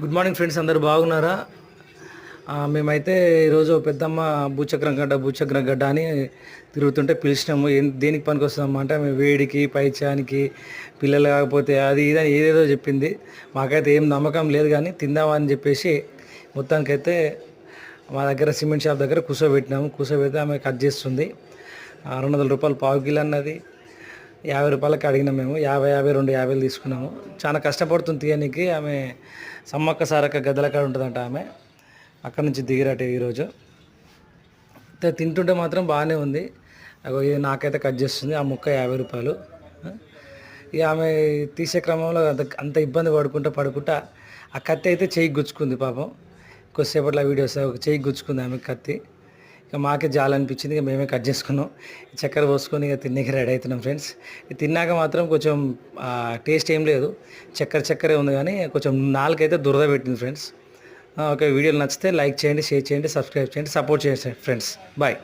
Good morning friends అందరు బాగున్నారా? మేమైతే ఈరోజు పెద్దమ్మ భూచక్రం గడ్డ భూచక్రం గడ్డ అని తిరుగుతుంటే పిలిచినాము. ఏం దేనికి పనికి వస్తామా అంటే మేము వేడికి పైచానికి పిల్లలు కాకపోతే అది ఇది అని ఏదేదో చెప్పింది. మాకైతే ఏం నమ్మకం లేదు కానీ తిందామని చెప్పేసి మొత్తానికైతే మా దగ్గర సిమెంట్ షాప్ దగ్గర కూర్చోబెట్టినాము కూర్చోబెడితే ఆమె కట్ చేస్తుంది. రెండు వందల రూపాయలు పావు కిలో అన్నది. యాభై రూపాయలకి అడిగినాం మేము. యాభై యాభై రెండు యాభైలు తీసుకున్నాము. చాలా కష్టపడుతుంది తీయనికి. ఆమె సమ్మక్క సారక్క గద్దల కాడ ఉంటుందంట ఆమె. అక్కడ నుంచి దిగిరట ఈరోజు తింటుంటే మాత్రం బాగానే ఉంది. అగో ఇది నాకైతే కట్ చేస్తుంది ఆ ముక్క యాభై రూపాయలు. ఇక ఆమె తీసే క్రమంలో అంత అంత ఇబ్బంది పడుకుంటా పడుకుంటా ఆ కత్తి అయితే చేయి గుచ్చుకుంది పాపం. కొద్దిసేపట్లో వీడియోస్ ఒక చెయ్యి గుచ్చుకుంది ఆమె కత్తి. ఇక మాకే జాలనిపించింది ఇక మేమే కట్ చేసుకున్నాం. చక్కెర పోసుకొని ఇక తినేకి రెడీ అవుతున్నాం ఫ్రెండ్స్ ఇది తిన్నాక మాత్రం కొంచెం టేస్ట్ ఏం లేదు. చక్కెర చక్కెరే ఉంది కానీ కొంచెం నాలుకైతే దురద పెట్టింది ఫ్రెండ్స్ ఓకే వీడియోలు నచ్చితే లైక్ చేయండి షేర్ చేయండి సబ్స్క్రైబ్ చేయండి సపోర్ట్ చేయండి ఫ్రెండ్స్ బాయ్